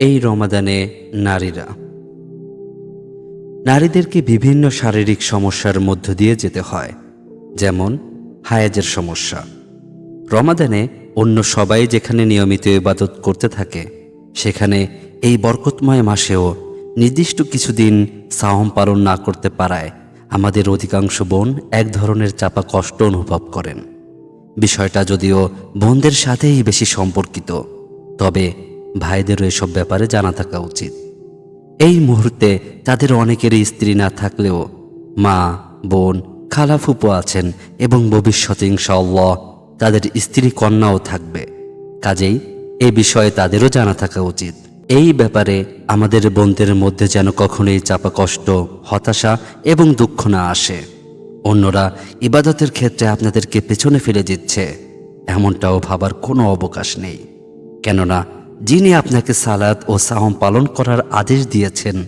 এই রমাদানে নারীরা। নারীদেরকে বিভিন্ন শারীরিক সমস্যার মধ্য দিয়ে যেতে হয়, যেমন হায়াজের সমস্যা। রমাদানে অন্য সবাই যেখানে নিয়মিত ইবাদত করতে থাকে, সেখানে এই বরকতময় মাসেও নির্দিষ্ট কিছুদিন সাহম পালন না করতে পারায় আমাদের অধিকাংশ বোন এক ধরনের চাপা কষ্ট অনুভব করেন। বিষয়টা যদিও বোনদের সাথেই বেশি সম্পর্কিত, তবে ভাইদেরও এসব ব্যাপারে জানা থাকা উচিত। এই মুহূর্তে তাদের অনেকেরই স্ত্রী না থাকলেও মা, বোন খালাফুপো আছেন এবং ভবিষ্যতে ইনশাআল্লাহ তাদের স্ত্রী কন্যাও থাকবে। কাজেই এ বিষয়ে তাদেরও জানা থাকা উচিত। এই ব্যাপারে আমাদের বোনদের মধ্যে যেন কখনোই চাপা কষ্ট, হতাশা এবং দুঃখ না আসে। অন্যরা ইবাদতের ক্ষেত্রে আপনাদেরকে পেছনে ফেলে দিচ্ছে, এমনটাও ভাবার কোনো অবকাশ নেই। কেননা যিনি আপনাকে সালাত ও সাহম পালন করার আদেশ দিয়েছেন,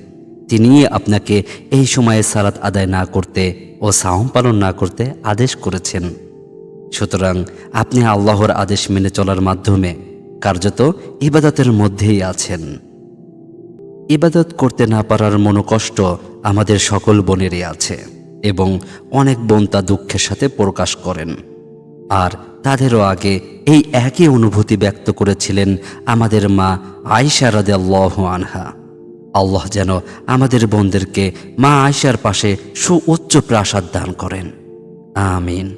তিনি আপনাকে এই সময়ে সালাত আদায় না করতে ও সাহম পালন না করতে আদেশ করেছেন। সুতরাং আপনি আল্লাহর আদেশ মেনে চলার মাধ্যমে কার্যত ইবাদতের মধ্যেই আছেন। ইবাদত করতে না পারার মনোকষ্ট আমাদের সকল বোনেরই আছে এবং অনেক বোন তা দুঃখের সাথে প্রকাশ করেন। আর তাদেরও আগে এই একই অনুভূতি ব্যক্ত করেছিলেন আমাদের মা আয়সা রাদে আল্লাহ আনহা। আল্লাহ যেন আমাদের বোনদেরকে মা আয়সার পাশে সুউচ্চ প্রাসাদ দান করেন। আমিন।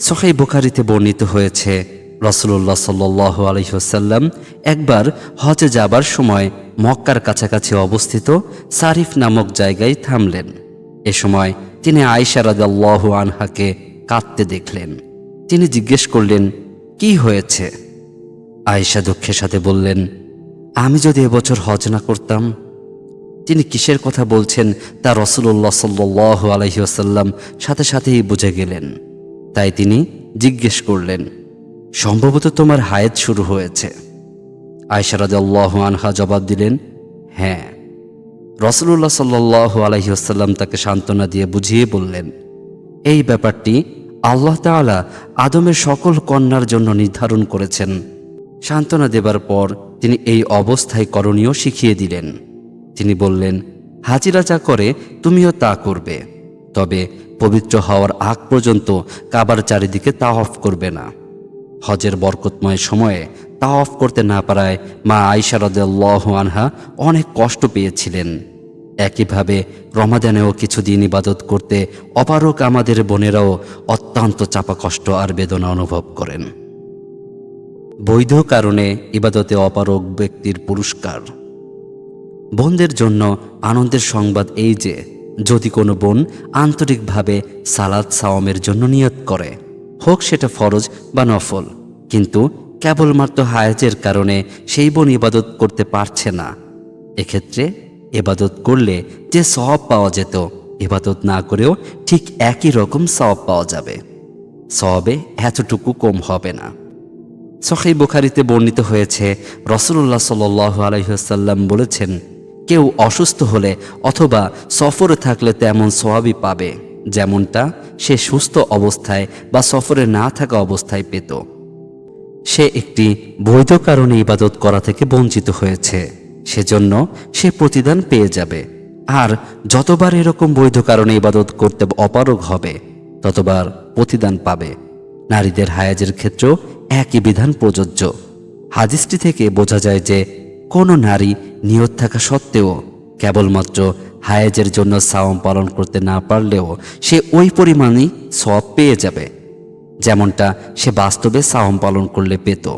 সহাই বুখারিতে বর্ণিত হয়েছে রসুল্লাহ সাল্লাহ আলহিহসাল্লাম একবার হজে যাবার সময় মক্কার কাছাকাছি অবস্থিত সারিফ নামক জায়গায় থামলেন। এ সময় তিনি আয়সা রাদাল্লাহ আনহাকে কাঁদতে দেখলেন। তিনি জিজ্ঞেস করলেন, কি হয়েছে? আয়েশা দুঃখের সাথে বললেন, আমি যদি এবছর হজ না করতাম, তিনি কিসের কথা বলছেন তা রসুল্লাহ সাল্লাহ আলহিহাসাল্লাম সাথে সাথেই বুঝে গেলেন। তাই তিনি জিজ্ঞেস করলেন, সম্ভবত তোমার হায়েত শুরু হয়েছে? আয়সারাদ আল্লাহ আনহা জবাব দিলেন হ্যাঁ। রসুল্লাহ সাল্লাহ আলহিহাসাল্লাম তাকে সান্ত্বনা দিয়ে বুঝিয়ে বললেন, এই ব্যাপারটি আল্লাহ তাআলা আদমের সকল কন্যার জন্য নির্ধারণ করেছেন। সান্ত্বনা দেবার পর তিনি এই অবস্থায় করণীয় শিখিয়ে দিলেন। তিনি বললেন, হাজিরা যা করে, তুমিও তা করবে। তবে পবিত্র হওয়ার আগ পর্যন্ত কাবার চারিদিকে তা অফ করবে না। হজের বরকতময় সময়ে তা অফ করতে না পারায় মা আয়সা রদাল্লাহ আনহা অনেক কষ্ট পেয়েছিলেন। একইভাবে রমাদানেও কিছুদিন ইবাদত করতে অপারক আমাদের বোনেরাও অত্যন্ত চাপা কষ্ট আর বেদনা অনুভব করেন। বৈধ কারণে ইবাদতে অপারক ব্যক্তির পুরস্কার। বোনদের জন্য আনন্দের সংবাদ এই যে, যদি কোনো বোন আন্তরিকভাবে সালাদ সাওয়ামের জন্য নিয়ত করে, হোক সেটা ফরজ বা নফল, কিন্তু কেবলমাত্র হায়াজের কারণে সেই বোন ইবাদত করতে পারছে না, এক্ষেত্রে এবাদত করলে যে সওয়াব পাওয়া যেত এবাদত না করেও ঠিক একই রকম সওয়াব পাওয়া যাবে। সওয়াবে এতটুকু কম হবে না। সহি বুখারিতে বর্ণিত হয়েছে রসুল্লাহ সাল আলহিহাসাল্লাম বলেছেন, কেউ অসুস্থ হলে অথবা সফরে থাকলে তেমন সোয়াবই পাবে, যেমনটা সে সুস্থ অবস্থায় বা সফরে না থাকা অবস্থায় পেত। সে একটি বৈধ কারণে ইবাদত করা থেকে বঞ্চিত হয়েছে। সেজন্য সে প্রতিদান পেয়ে যাবে। আর যতবার এরকম বৈধ কারণে ইবাদত করতে অপারগ হবে, ততবার প্রতিদান পাবে। নারীদের হায়াজের ক্ষেত্রেও একই বিধান প্রযোজ্য। হাদিসটি থেকে বোঝা যায় যে, কোনো নারী নিয়ত থাকা সত্ত্বেও কেবলমাত্র হায়াজের জন্য সাওম পালন করতে না পারলেও সে ওই পরিমাণই সব পেয়ে যাবে। যেমনটা সে বাস্তবে সাওম পালন করলে পেত।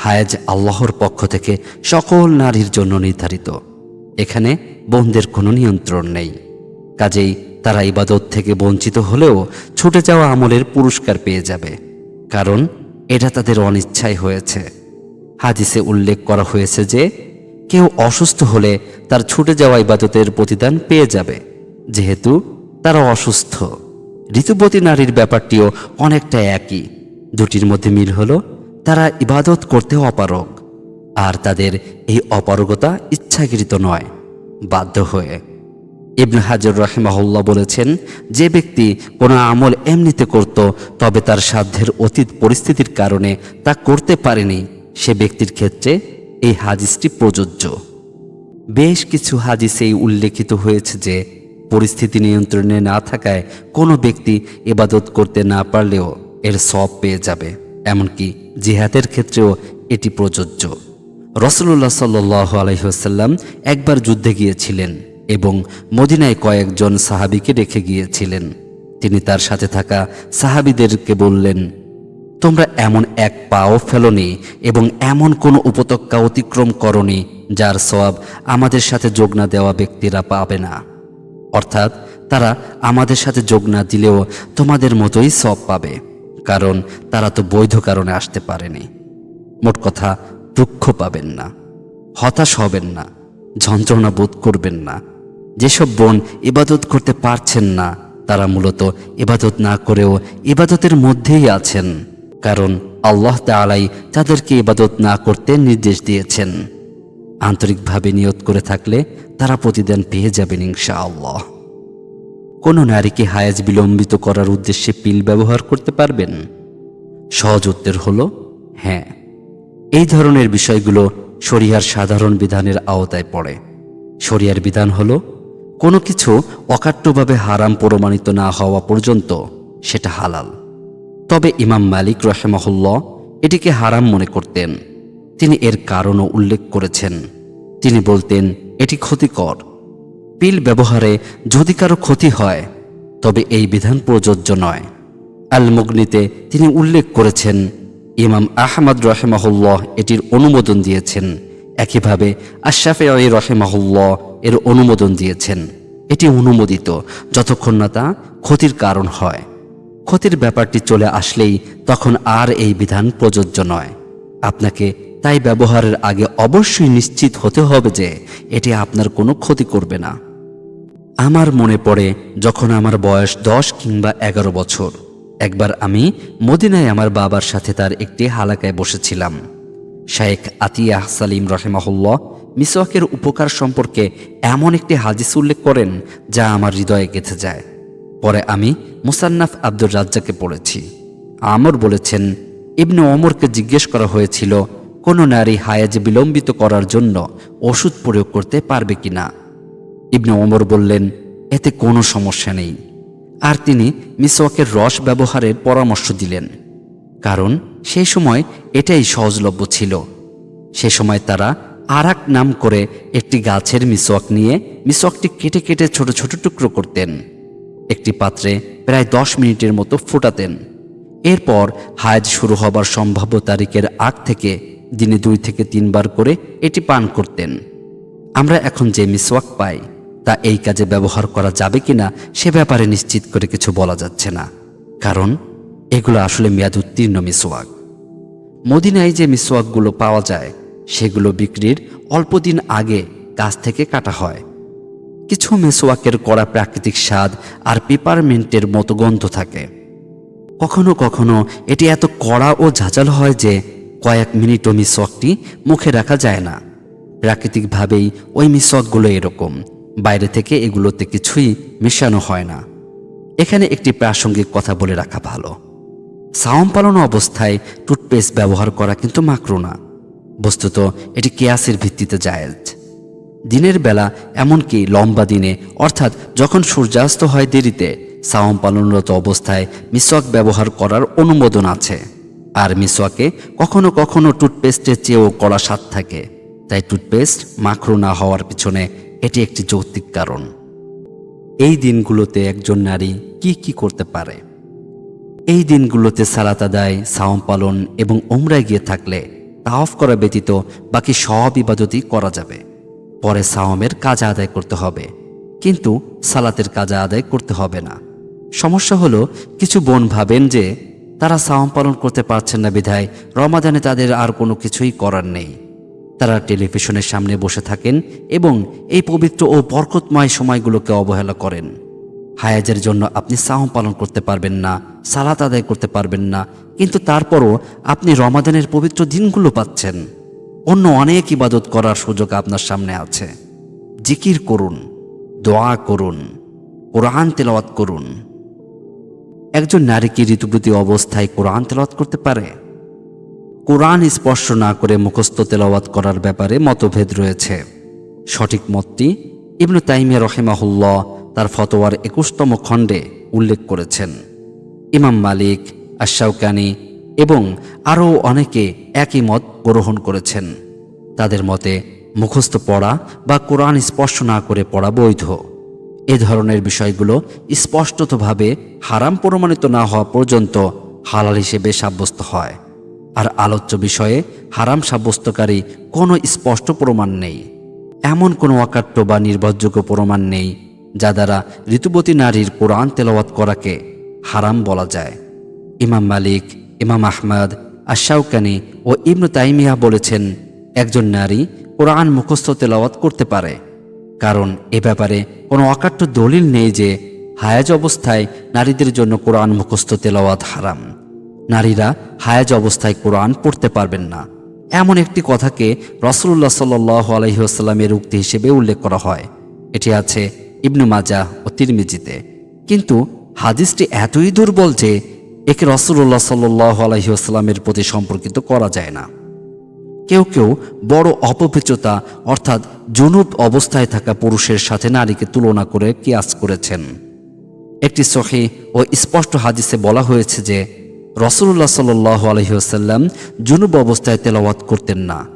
হায়াজ আল্লাহর পক্ষ থেকে সকল নারীর জন্য নির্ধারিত। এখানে বোনদের কোনো নিয়ন্ত্রণ নেই। কাজেই তারা ইবাদত থেকে বঞ্চিত হলেও ছুটে যাওয়া আমলের পুরস্কার পেয়ে যাবে। কারণ এটা তাদের অনিচ্ছায় হয়েছে। হাদিসে উল্লেখ করা হয়েছে যে, কেউ অসুস্থ হলে তার ছুটে যাওয়া ইবাদতের প্রতিদান পেয়ে যাবে। যেহেতু তারা অসুস্থ। ঋতুবতী নারীর ব্যাপারটিও অনেকটা একই। দুটির মধ্যে মিল হলো তারা ইবাদত করতে অপারগ, আর তাদের এই অপারগতা ইচ্ছাকৃত নয়। বাধ্য হয়ে ইবনে হাজর রাহিমাহুল্লাহ বলেছেন, যে ব্যক্তি কোনো আমল এমনিতে করত, তবে তার সাধ্যের অতীত পরিস্থিতির কারণে তা করতে পারেনি, সে ব্যক্তির ক্ষেত্রে এই হাদিসটি প্রযোজ্য। বেশ কিছু হাদিসেই উল্লেখিত হয়েছে যে, পরিস্থিতি নিয়ন্ত্রণে না থাকায় কোনো ব্যক্তি ইবাদত করতে না পারলেও এর সব পেয়ে যাবে, এমনকি জিহাদের ক্ষেত্রেও এটি প্রযোজ্য। রসুল্লাহ সাল্লাহ আলহিহাসাল্লাম একবার যুদ্ধে গিয়েছিলেন এবং মদিনায় কয়েকজন সাহাবিকে রেখে গিয়েছিলেন। তিনি তার সাথে থাকা সাহাবিদেরকে বললেন, তোমরা এমন এক পাও ফেলনি এবং এমন কোনো উপত্যকা অতিক্রম করনি যার সওয়াব আমাদের সাথে যোগ না দেওয়া ব্যক্তিরা পাবে না। অর্থাৎ তারা আমাদের সাথে যোগ না দিলেও তোমাদের মতোই সব পাবে। কারণ তারা তো বৈধ কারণে আসতে পারেনি। মোট কথা, দুঃখ পাবেন না, হতাশ হবেন না, যন্ত্রণা বোধ করবেন না। যেসব বোন ইবাদত করতে পারছেন না, তারা মূলত ইবাদত না করেও ইবাদতের মধ্যেই আছেন, কারণ আল্লাহ তালাই তাদেরকে ইবাদত না করতে নির্দেশ দিয়েছেন। আন্তরিকভাবে নিয়ত করে থাকলে তারা প্রতিদান পেয়ে যাবেন ইনশা আল্লাহ কোনো নারীকে হায়াজ বিলম্বিত করার উদ্দেশ্যে পিল ব্যবহার করতে পারবেন? সহজ উত্তর হলো হ্যাঁ। এই ধরনের বিষয়গুলো শরিয়ার সাধারণ বিধানের আওতায় পড়ে। শরিয়ার বিধান হলো, কোনো কিছু অকাট্যভাবে হারাম প্রমাণিত না হওয়া পর্যন্ত সেটা হালাল। তবে ইমাম মালিক রহেমাহুল্লাহ এটিকে হারাম মনে করতেন। তিনি এর কারণও উল্লেখ করেছেন। তিনি বলতেন, এটি ক্ষতিকর। পিল ব্যবহারে যদি কারও ক্ষতি হয়, তবে এই বিধান প্রযোজ্য নয়। আল মুগনিতে তিনি উল্লেখ করেছেন, ইমাম আহমদ রহেমাহুল্লাহ এটির অনুমোদন দিয়েছেন। একইভাবে আশাফে আলী রহেমাহুল্লাহ এর অনুমোদন দিয়েছেন। এটি অনুমোদিত যতক্ষণ না তা ক্ষতির কারণ হয়। ক্ষতির ব্যাপারটি চলে আসলেই তখন আর এই বিধান প্রযোজ্য নয়। আপনাকে তাই ব্যবহারের আগে অবশ্যই নিশ্চিত হতে হবে যে এটি আপনার কোনো ক্ষতি করবে না। আমার মনে পড়ে যখন আমার বয়স দশ কিংবা এগারো বছর। একবার আমি মদিনায় আমার বাবার সাথে তার একটি হালাকায় বসেছিলাম। শায়েখ আতিয়া সালিম রহেমাহুল্লাহ মিসওয়াকের উপকার সম্পর্কে এমন একটি হাদিস উল্লেখ করেন যা আমার হৃদয়ে গেঁথে যায়। পরে আমি মুসান্নাফ আব্দুর রাজ্জাকে পড়েছি। আমর বলেছেন, ইবনে ওমরকে জিজ্ঞেস করা হয়েছিল, কোনো নারী হায়াজ বিলম্বিত করার জন্য ওষুধ প্রয়োগ করতে পারবে কিনা? ইবনে ওমর বললেন, এতে কোনো সমস্যা নেই। আর তিনি মিসওয়াকের রস ব্যবহারের পরামর্শ দিলেন, কারণ সেই সময় এটাই সহজলভ্য ছিল। সে সময় তারা আরাক নাম করে একটি গাছের মিসওয়াক নিয়ে মিসওয়াকটি কেটে কেটে ছোট ছোট টুকরো করতেন। একটি পাত্রে প্রায় দশ মিনিটের মতো ফোটাতেন। এরপর হায়াজ শুরু হবার সম্ভাব্য তারিখের আগ থেকে দিনে দুই থেকে তিনবার করে এটি পান করতেন। আমরা এখন যে মিসওয়াক পাই তা এই কাজে ব্যবহার করা যাবে কিনা সে ব্যাপারে নিশ্চিত করে কিছু বলা যাচ্ছে না। কারণ, এগুলো আসলে মেয়াদ উত্তীর্ণ মিসওয়াক। মদিনায় যে মিসওয়াকগুলো পাওয়া যায়, সেগুলো বিক্রির অল্প দিন আগে গাছ থেকে কাটা হয়। কিছু মেসোয়াকের কড়া প্রাকৃতিক স্বাদ আর পেপারমেন্টের মতো গন্ধ থাকে। কখনো কখনো এটি এত কড়া ও ঝাঁঝালো হয় যে কয়েক মিনিটও মিসওয়াকটি মুখে রাখা যায় না। প্রাকৃতিকভাবেই ওই মিসওয়াকগুলো এরকম। বাইরে থেকে এগুলোতে কিছুই মেশানো হয় না। এখানে একটি প্রাসঙ্গিক কথা বলে রাখা ভালো। সাওম পালন অবস্থায় টুথপেস্ট ব্যবহার করা কিন্তু মাকরু না। বস্তুত, এটি কেয়াসের ভিত্তিতে জায়েজ। দিনের বেলা এমনকি লম্বা দিনে, অর্থাৎ যখন সূর্যাস্ত হয় দেরিতে, সাওম পালনরত অবস্থায় মিসওয়াক ব্যবহার করার অনুমোদন আছে। আর মিসওয়াকে কখনো কখনো টুথপেস্টের চেয়েও কড়া স্বাদ থাকে। তাই টুথপেস্ট মাখরু না হওয়ার পিছনে এটি একটি যৌক্তিক কারণ। এই দিনগুলোতে একজন নারী কি কি করতে পারে? এই দিনগুলোতে সালাত আদায়, সাওম পালন এবং ওমরায় গিয়ে থাকলে তাওফ করা ব্যতীত বাকি সব ইবাদতই করা যাবে। পরে সাওমের কাজ আদায় করতে হবে। কিন্তু সালাতের কাজ আদায় করতে হবে না। সমস্যা হলো, কিছু বোন ভাবেন যে তারা সাওম পালন করতে পারছেন না বিধায় রমাদানে তাদের আর কোনো কিছুই করার নেই। তারা টেলিভিশনের সামনে বসে থাকেন এবং এই পবিত্র ও বরকতময় সময়গুলোকে অবহেলা করেন। হায়াজের জন্য আপনি সাহম পালন করতে পারবেন না, সালাত আদায় করতে পারবেন না, কিন্তু তারপরও আপনি রমাদানের পবিত্র দিনগুলো পাচ্ছেন। অন্য অনেক ইবাদত করার সুযোগ আপনার সামনে আছে। জিকির করুন, দোয়া করুন, কোরআন তেলাওয়াত করুন। একজন নারী কি ঋতুব্রতী অবস্থায় কোরআন তেলাওয়াত করতে পারে? কোরআন স্পর্শ না করে মুখস্থ তেলাওয়াত করার ব্যাপারে মতভেদ রয়েছে। সঠিক মতটি ইবনু তাইমিয়া রহেমাহুল্লাহ তার ফতোয়ার একুশতম খণ্ডে উল্লেখ করেছেন। ইমাম মালিক আশাউকানি এবং আরও অনেকে একই মত গ্রহণ করেছেন। তাদের মতে মুখস্থ পড়া বা কোরআন স্পর্শ না করে পড়া বৈধ। এ ধরনের বিষয়গুলো স্পষ্টতভাবে হারাম প্রমাণিত না হওয়া পর্যন্ত হালাল হিসেবে সাব্যস্ত হয়। আর আলোচ্য বিষয়ে হারাম সাব্যস্তকারী কোনো স্পষ্ট প্রমাণ নেই। এমন কোনো অকাট্য বা নির্ভরযোগ্য প্রমাণ নেই, যা দ্বারা ঋতুবতী নারীর কোরআন তেলাওয়াত করাকে হারাম বলা যায়। ইমাম মালিক, ইমাম আহমদ আশাউকানি ও ইবনু তাইমিয়া বলেছেন, একজন নারী কোরআন মুখস্থ তেলাওয়াত করতে পারে। কারণ এ ব্যাপারে কোনো অকাট্য দলিল নেই যে হায়াজ অবস্থায় নারীদের জন্য কোরআন মুখস্থ তেলাওয়াত হারাম। নারীরা হায়াজ অবস্থায় কোরআন পড়তে পারবেন না। এমন একটি কথাকে রসুল্লাহ সাল আলহিহাস্লামের উক্তি হিসেবে উল্লেখ করা হয়। এটি আছে ইবনু মাজা ও তিরমিজিতে। কিন্তু হাদিসটি এতই দুর্বল যে একে রসুল্লাহ সাল্লাহ আলহিহাস্লামের প্রতি সম্পর্কিত করা যায় না। কেউ কেউ বড় অপবিত্রতা অর্থাৎ জনুব অবস্থায় থাকা পুরুষের সাথে নারীকে তুলনা করে কিয়াস করেছেন। একটি সহি ও স্পষ্ট হাদিসে বলা হয়েছে যে রসুল্লাহ সাল আলহিহাসাল্লাম জুনুব অবস্থায় তেলাওয়াত করতেন না।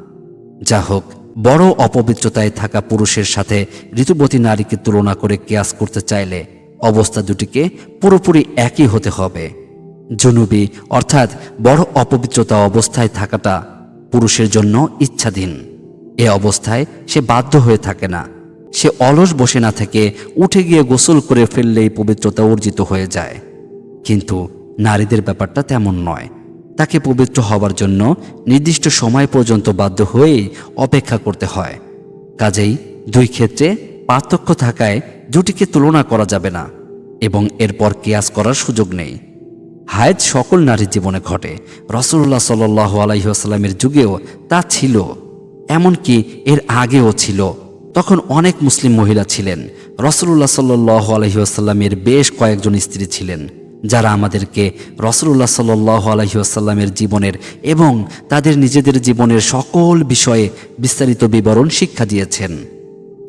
যা হোক, বড় অপবিত্রতায় থাকা পুরুষের সাথে ঋতুবতী নারীকে তুলনা করে কেয়াস করতে চাইলে অবস্থা দুটিকে পুরোপুরি একই হতে হবে। জুনুবি, অর্থাৎ বড় অপবিত্রতা অবস্থায় থাকাটা পুরুষের জন্য ইচ্ছাধীন। এ অবস্থায় সে বাধ্য হয়ে থাকে না। সে অলস বসে না থেকে উঠে গিয়ে গোসল করে ফেললেই পবিত্রতা অর্জিত হয়ে যায়। কিন্তু নারীদের ব্যাপারটা তেমন নয়। তাকে পবিত্র হবার জন্য নির্দিষ্ট সময় পর্যন্ত বাধ্য হয়ে অপেক্ষা করতে হয়। কাজেই দুই ক্ষেত্রে পার্থক্য থাকায় দুটিকে তুলনা করা যাবে না এবং এরপর কেয়াস করার সুযোগ নেই। হায়েজ সকল নারীর জীবনে ঘটে। রসুল্লাহ সাল আলাইসাল্লামের যুগেও তা ছিল। এমনকি এর আগেও ছিল। তখন অনেক মুসলিম মহিলা ছিলেন। রসুল্লাহ সাল্লাহ আলহিহাস্লামের বেশ কয়েকজন স্ত্রী ছিলেন। যারা আমাদেরকে রসুল্লাহ সাল্লাহ আলহিহাস্লামের জীবনের এবং তাদের নিজেদের জীবনের সকল বিষয়ে বিস্তারিত বিবরণ শিক্ষা দিয়েছেন।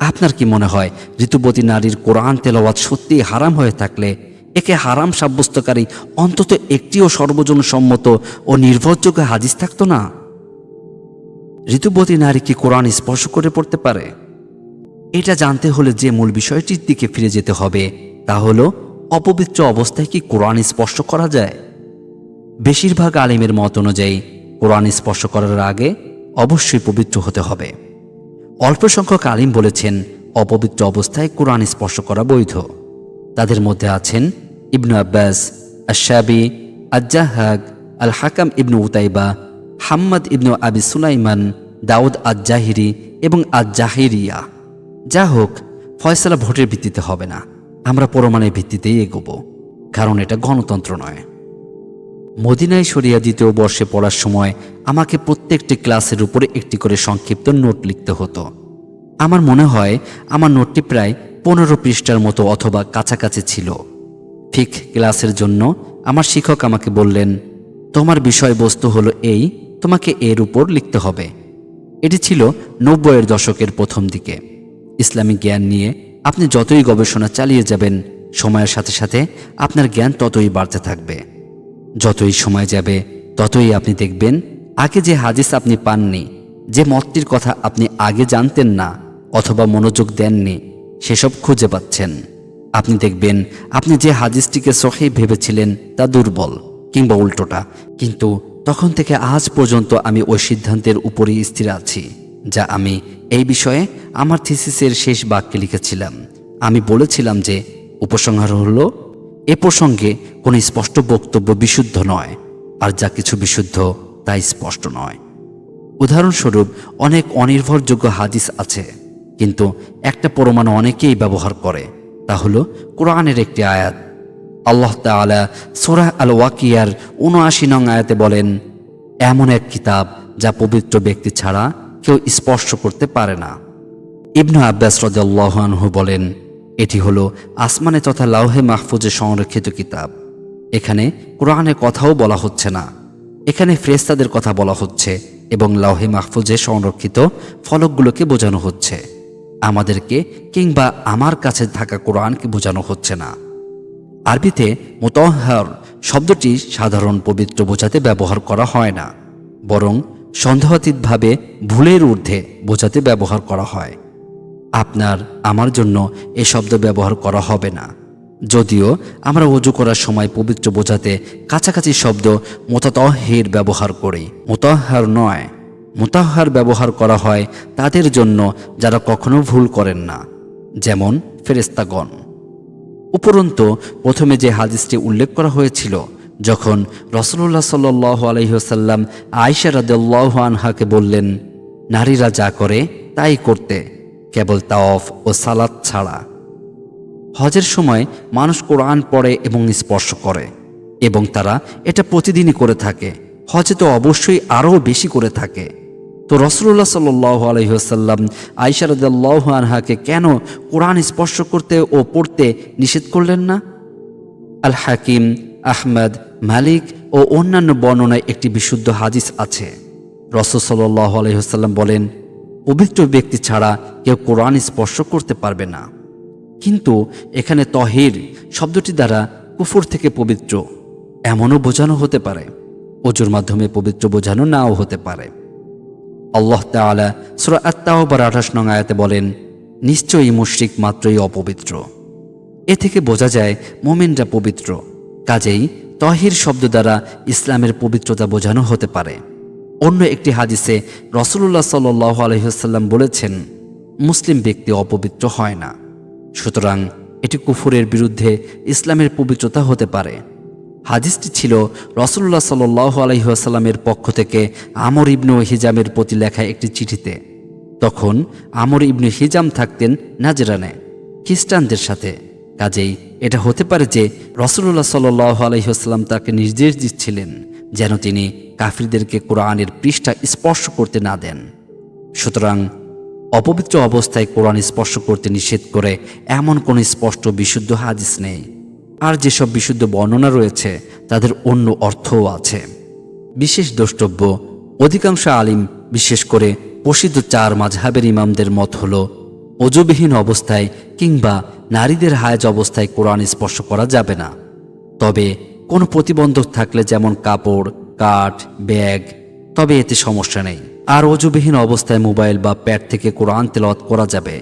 আপনার কি মনে হয় ঋতুবতী নারীর কোরআন তেলাওয়াত সত্যি হারাম হয়ে থাকলে একে হারাম সাব্যস্তকারী অন্তত একটিও সর্বজন সম্মত ও নির্ভরযোগ্য হাদিস থাকতো না? ঋতুবতী নারী কি কোরআন স্পর্শ করে পড়তে পারে? এটা জানতে হলে যে মূল বিষয়টির দিকে ফিরে যেতে হবে তা হলো অপবিত্র অবস্থায় কি কোরআন স্পর্শ করা যায়? বেশিরভাগ আলিমের মত অনুযায়ী, কোরআন স্পর্শ করার আগে অবশ্যই পবিত্র হতে হবে। অল্প সংখ্যক আলিম বলেছেন, অপবিত্র অবস্থায় কোরআন স্পর্শ করা বৈধ। তাদের মধ্যে আছেন ইবনু আব্বাস আশাবি আজ্জাহাগ আল হাকাম ইবনু উতাইবা, হাম্মদ ইবনু আবি সুলাইমান, দাউদ আজ জাহিরি এবং আজ জাহিরিয়া যা হোক ফয়সালা ভোটের ভিত্তিতে হবে না। আমরা প্রমাণের ভিত্তিতেই এগোবো, কারণ এটা গণতন্ত্র নয়। মদিনায় সরিয়া দ্বিতীয় বর্ষে পড়ার সময় আমাকে প্রত্যেকটি ক্লাসের উপরে একটি করে সংক্ষিপ্ত নোট লিখতে হতো। আমার মনে হয় আমার নোটটি প্রায় পনেরো পৃষ্ঠার মতো অথবা কাছাকাছি ছিল। ঠিক ক্লাসের জন্য আমার শিক্ষক আমাকে বললেন, তোমার বিষয়বস্তু হলো এই, তোমাকে এর উপর লিখতে হবে। এটি ছিল নব্বইয়ের দশকের প্রথম দিকে। ইসলামিক জ্ঞান নিয়ে আপনি যতই গবেষণা চালিয়ে যাবেন, সময়ের সাথে সাথে আপনার জ্ঞান ততই বাড়তে থাকবে। যতই সময় যাবে, ততই আপনি দেখবেন, আগে যে হাদিস আপনি পাননি, যে মতটির কথা আপনি আগে জানতেন না, অথবা মনোযোগ দেননি, সেসব খুঁজে পাচ্ছেন। আপনি দেখবেন, আপনি যে হাদিসটিকে সহি ভেবেছিলেন, তা দুর্বল কিংবা উল্টোটা। কিন্তু তখন থেকে আজ পর্যন্ত আমি ওই সিদ্ধান্তের উপরই স্থির আছি, যা আমি এই বিষয়ে আমার থিসিসের শেষ বাক্যে লিখেছিলাম। আমি বলেছিলাম যে, উপসংহার হল, এ প্রসঙ্গে কোনো স্পষ্ট বক্তব্য বিশুদ্ধ নয়, আর যা কিছু বিশুদ্ধ তাই স্পষ্ট নয়। উদাহরণস্বরূপ, অনেক অনির্ভরযোগ্য হাদিস আছে, কিন্তু একটা প্রমাণ অনেকেই ব্যবহার করে, তা হলো কোরআনের একটি আয়াত। আল্লাহ তাআলা সোরাহ আল ওয়াকিয়ার উনআশি নং আয়াতে বলেন, এমন এক কিতাব যা পবিত্র ব্যক্তি ছাড়া কেউ স্পর্শ করতে পারে না। ইবনু আব্বাস রদাল্লাহু বলেন, এটি হলো আসমানে তথা লাউহে মাহফুজে সংরক্ষিত কিতাব। এখানে কোরআনের কথাও বলা হচ্ছে না। এখানে ফ্রেস্তাদের কথা বলা হচ্ছে এবং লাউহে মাহফুজে সংরক্ষিত ফলকগুলোকে বোঝানো হচ্ছে। আমাদেরকে কিংবা আমার কাছে থাকা কোরআনকে বোঝানো হচ্ছে না। আরবিতে মোতহার শব্দটি সাধারণ পবিত্র বোঝাতে ব্যবহার করা হয় না, বরং সন্দেহাতীতভাবে ভুলের ঊর্ধ্বে বোঝাতে ব্যবহার করা হয়। আপনার আমার জন্য এ শব্দ ব্যবহার করা হবে না। যদিও আমরা অজু করার সময় পবিত্র বোঝাতে কাছাকাছি শব্দ মোতাতহের ব্যবহার করি। মোতাহার নয়। মোতাহার ব্যবহার করা হয় তাদের জন্য যারা কখনো ভুল করেন না। যেমন ফেরেস্তাগণ উপরন্তু প্রথমে যে হাদিসটি উল্লেখ করা হয়েছিল যখন রসুল্লাহ সাল্ল আলহিহসাল্লাম আয়সা রাদ্লাহ আনহাকে বললেন, নারীরা যা করে, তাই করতে, কেবল তাওফ ও সালাত ছাড়া। হজের সময় মানুষ কোরআন পড়ে এবং স্পর্শ করে, এবং তারা এটা প্রতিদিনই করে থাকে, হজে তো অবশ্যই আরও বেশি করে থাকে। তো রসুল্লাহ সাল আলহিহাসাল্লাম আইসারদাল্লাহ আনহাকে কেন কোরআন স্পর্শ করতে ও পড়তে নিষেধ করলেন না? আল হাকিম আহমদ, মালিক ও অন্যান্য বর্ণনায় একটি বিশুদ্ধ হাদিস আছে। রসুল সাল্লাহ আলহিহাসাল্লাম বলেন, পবিত্র ব্যক্তি ছাড়া কেউ কোরআন স্পর্শ করতে পারবে না। কিন্তু এখানে তহির শব্দটি দ্বারা কুফুর থেকে পবিত্র। এমনও বোঝানো হতে পারে অজুর মাধ্যমে পবিত্র বোঝানো নাও হতে পারে। আল্লাহ তালা সুরা আত্মাহবার আঠাশ নং আয়াতে বলেন, নিশ্চয়ই মুশরিক মাত্রই অপবিত্র। এ থেকে বোঝা যায়, মোমেনরা পবিত্র। কাজেই তহির শব্দ দ্বারা ইসলামের পবিত্রতা বোঝানো হতে পারে। অন্য একটি হাদিসে রসুল্লাহ সাল আলহিহাল্লাম বলেছেন, মুসলিম ব্যক্তি অপবিত্র হয় না। সুতরাং এটি কুফুরের বিরুদ্ধে ইসলামের পবিত্রতা হতে পারে। হাদিসটি ছিল রসুল্লাহ সাল আলহিহাস্লামের পক্ষ থেকে আমর ইবনু হিজামের প্রতি লেখা একটি চিঠিতে। তখন আমর ইবনু হিজাম থাকতেন নাজরানে, খ্রিস্টানদের সাথে। কাজেই এটা হতে পারে যে রসুল্লাহ সাল আলহিহাস্লাম তাকে নির্দেশ দিচ্ছিলেন যেন তিনি কাফিরদেরকে কোরআনের পৃষ্ঠা স্পর্শ করতে না দেন। সুতরাং অপবিত্র অবস্থায় কোরআন স্পর্শ করতে নিষেধ করে এমন কোনো স্পষ্ট বিশুদ্ধ হাদিস নেই। আর যেসব বিশুদ্ধ বর্ণনা রয়েছে, তাদের অন্য অর্থও আছে। বিশেষ দ্রষ্টব্য, অধিকাংশ আলিম, বিশেষ করে প্রসিদ্ধ চার মাঝহাবের ইমামদের মত হল অজুবিহীন অবস্থায় কিংবা নারীদের হায়াজ অবস্থায় কোরআন স্পর্শ করা যাবে না। তবে কোনো প্রতিবন্ধক থাকলে যেমন কাপড়, কাঠ, ব্যাগ, তবে এতে সমস্যা নেই। আর অজুবিহীন অবস্থায় মোবাইল বা প্যাড থেকে কোরআন তেলাওয়াত করা যাবে,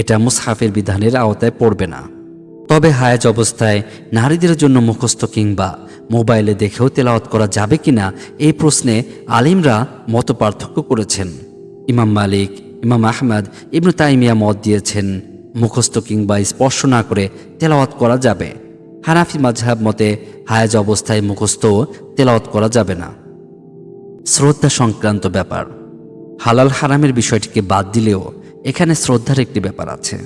এটা মুসহাফের বিধানের আওতায় পড়বে না। তবে হায়াজ অবস্থায় নারীদের জন্য মুখস্থ কিংবা মোবাইলে দেখেও তেলাওয়াত করা যাবে কিনা, এই প্রশ্নে আলিমরা মত পার্থক্য করেছেন। ইমাম মালিক ইমাম আহমদ ইবনু তাইমিয়া মত দিয়েছেন, মুখস্থ কিংবা স্পর্শ না করে তেলাওয়াত করা যাবে। হানাফি মাঝহাব মতে, হায়াজ অবস্থায় মুখস্থ তেলাওয়াত করা যাবে না। শ্রদ্ধা সংক্রান্ত ব্যাপার। হালাল হারামের বিষয়টিকে বাদ দিলেও এখানে শ্রদ্ধার একটি ব্যাপার আছে।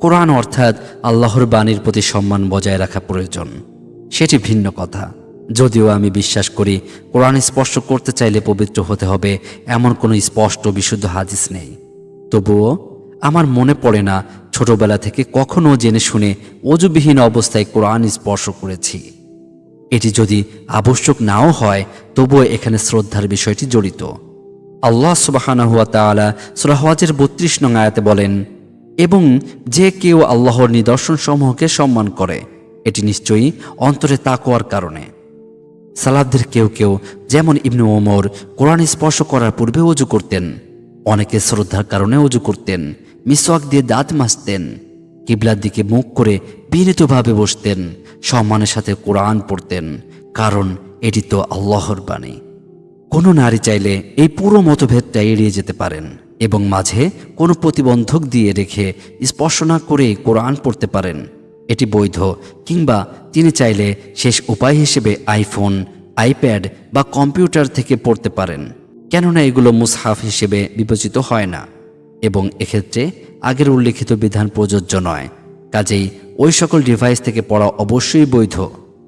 কোরআন অর্থাৎ আল্লাহর বাণীর প্রতি সম্মান বজায় রাখা প্রয়োজন। সেটি ভিন্ন কথা। যদিও আমি বিশ্বাস করি, কোরআন স্পর্শ করতে চাইলে পবিত্র হতে হবে, এমন কোনো স্পষ্ট বিশুদ্ধ হাদিস নেই। তবুও আমার মনে পড়ে না ছোটবেলা থেকে কখনো জেনে শুনে অজুবিহীন অবস্থায় কোরআন স্পর্শ করেছি। এটি যদি আবশ্যক নাও হয়, তবুও এখানে শ্রদ্ধার বিষয়টি জড়িত। আল্লাহ সুবাহানা হুয়া তালা সুরাহওয়াজের বত্রিশ নং আয়াতে বলেন, এবং যে কেউ আল্লাহর নিদর্শন সমূহকে সম্মান করে, এটি নিশ্চয়ই অন্তরে তাকোয়ার কারণে। সালাদদের কেউ কেউ যেমন ইবনু ওমর কোরআন স্পর্শ করার পূর্বে অজু করতেন অনেকে শ্রদ্ধার কারণে অজু করতেন, মিসওয়াক দিয়ে দাঁত মাজতেন, কিবলার দিকে মুখ করে বিনীতভাবে বসতেন, সম্মানের সাথে কোরআন পড়তেন, কারণ এটি তো আল্লাহর বাণী। কোনো নারী চাইলে এই পুরো মতভেদটা এড়িয়ে যেতে পারেন এবং মাঝে কোনো প্রতিবন্ধক দিয়ে রেখে স্পর্শ না করে কোরআন পড়তে পারেন। এটি বৈধ, কিংবা তিনি চাইলে শেষ উপায় হিসেবে আইফোন, আইপ্যাড বা কম্পিউটার থেকে পড়তে পারেন। কেননা এগুলো মুসহাফ হিসেবে বিবেচিত হয় না, এবং এক্ষেত্রে আগের উল্লেখিত বিধান প্রযোজ্য নয়। কাজেই ওই সকল ডিভাইস থেকে পড়া অবশ্যই বৈধ,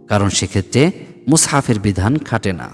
কারণ সেক্ষেত্রে মুসহাফের বিধান খাটে না।